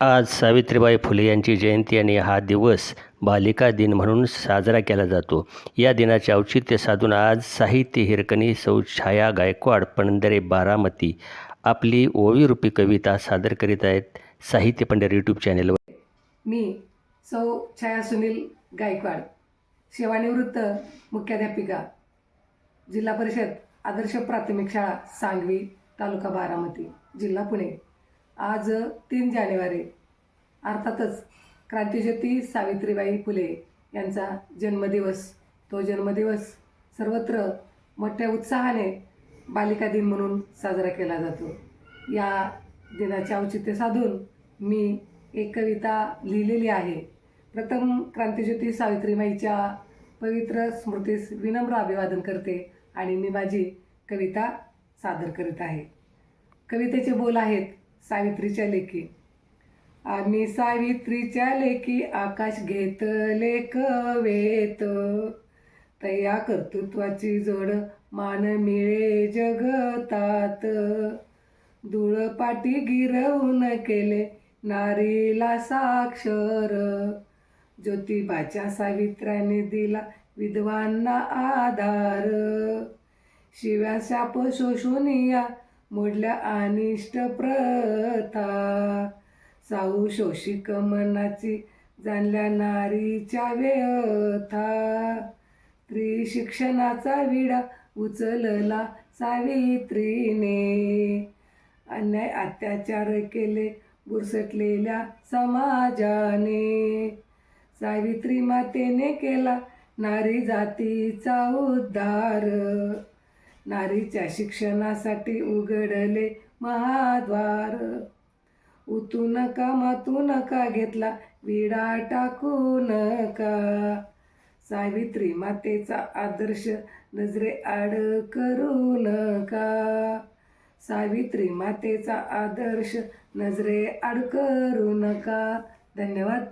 आज सावित्रीबाई फुले यांची जयंती आणि हा दिवस बालिका दिन म्हणून साजरा केला जातो. या दिनाचे औचित्य साधून आज साहित्य हिरकणी सौ छाया गायकवाड पणंदरे बारामती आपली ओवीरूपी कविता सादर करीत आहेत साहित्य पंढर यूट्यूब चॅनेलवर मी सौ छाया सुनील गायकवाड सेवानिवृत्त मुख्याध्यापिका जिल्हा परिषद आदर्श प्राथमिक शाळा सांगवी तालुका बारामती जिल्हा पुणे. आज तीन जानेवारी. अर्थातच क्रांतिज्योती सावित्रीबाई फुले यांचा जन्मदिवस. तो जन्मदिवस सर्वत्र मोठ्या उत्साहाने बालिका दिन म्हणून साजरा केला जातो. या दिनाचे औचित्य साधून मी एक कविता लिहिलेली आहे. प्रथम क्रांतिज्योती सावित्रीबाईच्या पवित्र स्मृतीस विनम्र अभिवादन करते आणि मी माझी कविता सादर करीत आहे. कवितेचे बोल आहेत सावित्रीच्या लेखी. आम्ही सावित्रीच्या लेखी आकाश घेतले कवेत तया कर्तृत्वाची जोड मान मिळे जगतात. धुळपाटी गिरवून केले नारीला साक्षर. ज्योतिबाच्या सावित्र्याने दिला विधवांना आधार. शिव्या शाप शोषून या मोडल्या अनिष्ट प्रथा. साऊ शोषिक मनाची जाणल्या नारीच्या व्यथा. स्त्री शिक्षणाचा विडा उचलला सावित्रीने. अन्याय अत्याचार केले बुरसटलेल्या समाजाने. सावित्री मातेने केला नारी जातीचा उद्धार. नारीच्या शिक्षणासाठी उघडले महाद्वार. उतू नका मातू नका घेतला विडा टाकू नका. सावित्री मातेचा आदर्श नजरे आड करू नका. सावित्री मातेचा आदर्श नजरे आड करू नका. धन्यवाद.